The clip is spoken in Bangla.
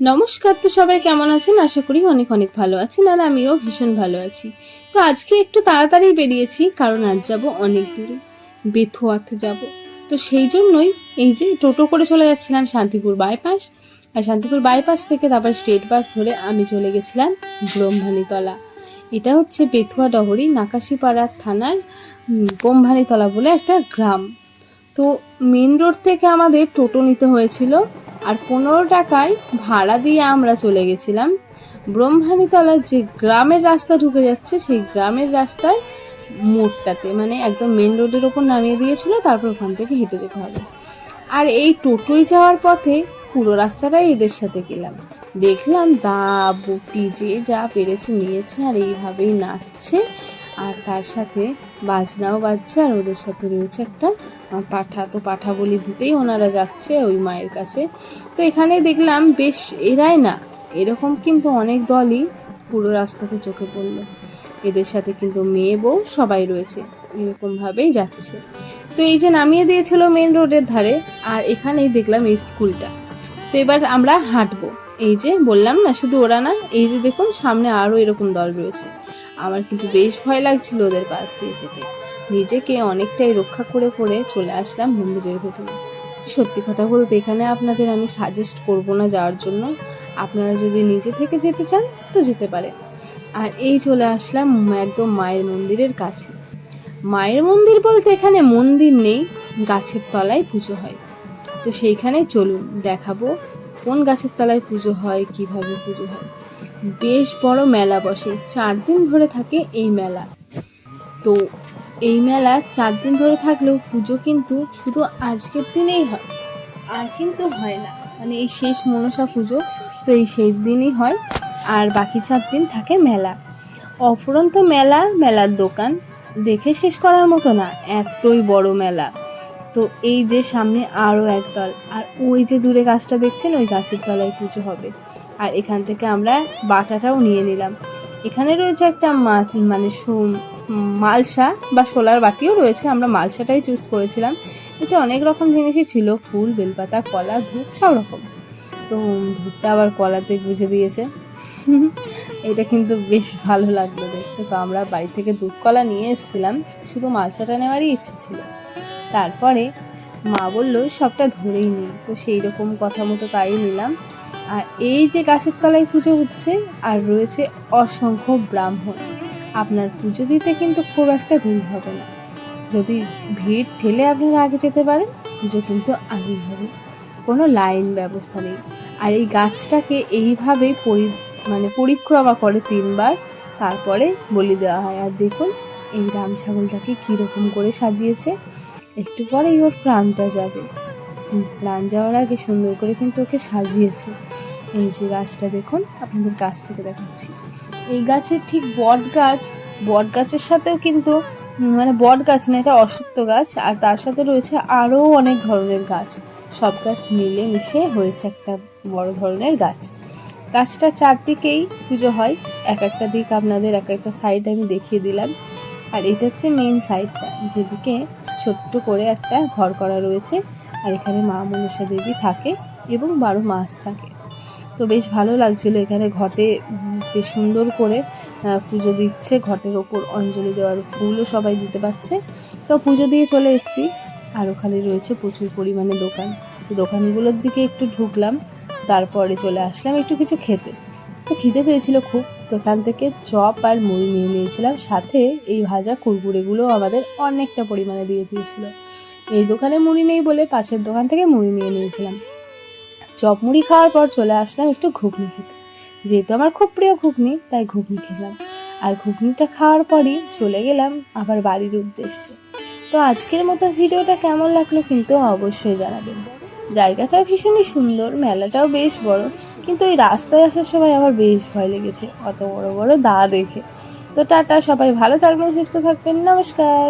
নমস্কার তো সবাই, কেমন আছেন? আশা করি অনেক অনেক ভালো আছেন আর আমিও ভীষণ ভালো আছি। তো আজকে একটু তাড়াতাড়ি বেরিয়েছি, কারণ আজ যাব অনেক দূরে, বেথুয়াতে যাব। তো সেই জন্যই এই যে টোটো করে চলে যাচ্ছিলাম শান্তিপুর বাইপাস, আর শান্তিপুর বাইপাস থেকে তারপর স্টেট বাস ধরে আমি চলে গেছিলাম ব্রহ্মানীতলা এটা হচ্ছে বেথুয়া ডহরি, নাকাশিপাড়া থানার ব্রহ্মানীতলা বলে একটা গ্রাম। তো মেন রোড থেকে আমাদের টোটো নিতে হয়েছিল আর পনেরো টাকায় ভাড়া দিয়ে আমরা চলে গেছিলাম। ব্রহ্মানীতলার যে গ্রামের রাস্তা ঢুকে যাচ্ছে, সেই গ্রামের রাস্তার মোড়টাতে মানে একদম মেন রোডের ওপর নামিয়ে দিয়েছিল, তারপর ওখান থেকে হেঁটে যেতে হবে। আর এই টোটোয় যাওয়ার পথে পুরো রাস্তাটাই এদের সাথে গেলাম। দেখলাম দা, বটি, যে যা পেরেছে, নিয়েছে আর এইভাবেই নাচছে। আর তার সাথে বাজনাও বাজছে আর ওদের সাথে রয়েছে একটা পাঠা। তো পাঠা বলি দিতেই ওনারা যাচ্ছে ওই মায়ের কাছে। তো এখানে দেখলাম বেশ এরাই না, এরকম কিন্তু অনেক দলই পুরো রাস্তাতে চোখে পড়ল। এদের সাথে কিন্তু মেয়ে, বউ সবাই রয়েছে, এরকমভাবেই যাচ্ছে। তো এই যে নামিয়ে দিয়েছিল মেন রোডের ধারে, আর এখানেই দেখলাম এই স্কুলটা তো এবার আমরা হাঁটবো। এই যে বললাম না, শুধু ওরা না, এই যে দেখুন, সামনে আরও এরকম দল রয়েছে। আমার কিন্তু বেশ ভয় লাগছিল ওদের পাশ দিয়ে যেতে। নিজেকে অনেকটাই রক্ষা করে করে চলে আসলাম মন্দিরের ভেতরে। সত্যি কথা বলতে এখানে আপনাদের আমি সাজেস্ট করব না যাওয়ার জন্য। আপনারা যদি নিজে থেকে যেতে চান, তো যেতে পারেন। আর এই চলে আসলাম একদম মায়ের মন্দিরের কাছে। মায়ের মন্দির বলতে এখানে মন্দির নেই, গাছের তলায় পুজো হয়। তো সেইখানে চলুন, দেখাবো কোন গাছের তলায় পুজো হয়, কীভাবে পুজো হয়। বেশ বড় মেলা বসে, চার দিন ধরে থাকে এই মেলা। তো এই মেলা চার দিন ধরে থাকলেও পুজো কিন্তু শুধু আজকের দিনেই হয়, আর কিন্তু হয় না। মানে এই শেষ মনসা পুজো, তো এই সেই দিনই হয়, আর বাকি চার দিন থাকে মেলা। অফুরন্ত মেলা, মেলার দোকান, দেখে শেষ করার মতো না, এতই বড় মেলা। তো এই যে সামনে আরও একদল আর ওই যে দূরে গাছটা দেখছেন, ওই গাছের তলায় পুজো হবে। আর এখান থেকে আমরা বাটাটাও নিয়ে নিলাম। এখানে রয়েছে একটা মানে মালসা বা সোলার বাটিও রয়েছে। আমরা মালসাটাই চুজ করেছিলাম। এতে অনেক রকম জিনিসই ছিল। ফুল, বেলপাতা, কলা, ধূপ, সব রকম। তো ধূপটা আবার কলাতে গুজে দিয়েছে। এটা কিন্তু বেশ ভালো লাগল দেখতে। তো আমরা বাড়ি থেকে দুধ কলা নিয়ে এসেছিলাম, শুধু মালসাটা নেওয়ারই ইচ্ছে ছিল। তারপরে মা বলল, সবটা ধরেই নিই তো সেই রকম কথা মতো তাই নিলাম। আর এই যে গাছের তলায় পুজো হচ্ছে, আর রয়েছে অসংখ্য ব্রাহ্মণ। আপনার পুজো দিতে কিন্তু খুব একটা দেরি হবে না। যদি ভিড় ঠেলে আপনারা আগে যেতে পারেন, পুজো কিন্তু আগেই হবে। কোনো লাইন ব্যবস্থা নেই। আর এই গাছটাকে এইভাবে পরি মানে পরিক্রমা করে তিনবার, তারপরে বলি দেওয়া হয়, আর দেখুন, এই রাম ছাগলটাকে কীরকম করে সাজিয়েছে। একটু পরেই ওর প্রাণটা যাবে। প্রাণ যাওয়ার আগে সুন্দর করে কিন্তু ওকে সাজিয়েছে। এই যে গাছটা দেখুন, আপনাদের কাছ থেকে দেখাচ্ছি। এই গাছের ঠিক বট গাছ, বট গাছের সাথেও কিন্তু মানে বট গাছ না, এটা অসত্য গাছ, আর তার সাথে রয়েছে আরও অনেক ধরনের গাছ। সব গাছ মিলে মিশে হয়েছে একটা বড় ধরনের গাছ। গাছটা চারদিকেই পুজো হয়। এক একটা দিক আপনাদের এক একটা সাইড আমি দেখিয়ে দিলাম। আর এটা হচ্ছে মেন সাইডটা যেদিকে ছোট্ট করে একটা ঘর করা রয়েছে। আর এখানে মা মনসা দেবী থাকে এবং বারো মাস থাকে। তো বেশ ভালো লাগছিল এখানে ঘটে বেশ সুন্দর করে পুজো দিচ্ছে। ঘটের ওপর অঞ্জলি দেওয়ার ফুলও সবাই দিতে পারছে। তো পুজো দিয়ে চলে এসেছি। আর ওখানে রয়েছে প্রচুর পরিমাণে দোকান। দোকানগুলোর দিকে একটু ঢুকলাম। তারপরে চলে আসলাম একটু কিছু খেতে। তো খিদে পেয়েছিল খুব, তো এখান থেকে চপ আর মুড়ি নিয়ে নিয়েছিলাম, সাথে এই ভাজা কুরকুরেগুলো আমাদের অনেকটা পরিমাণে দিয়ে দিয়েছিল। এই দোকানে মুড়ি নেই বলে পাশের দোকান থেকে মুড়ি নিয়ে নিয়েছিলাম। চপ মুড়ি খাওয়ার পর চলে আসলাম একটু ঘুগনি খেতে। যেহেতু আমার খুব প্রিয় ঘুগনি, তাই ঘুগনি খেলাম। আর ঘুগনিটা খাওয়ার পরই চলে গেলাম আবার বাড়ির উদ্দেশ্যে। তো আজকের মতো ভিডিওটা কেমন লাগল কিন্তু অবশ্যই জানাবেন। জায়গাটা ভীষণই সুন্দর, মেলাটাও বেশ বড়, কিন্তু ওই রাস্তায় আসার সময় আমার বেশ ভয় লেগেছে, অত বড় বড় দা দেখে। তো টাটা, সবাই ভালো থাকবেন, সুস্থ থাকবেন, নমস্কার।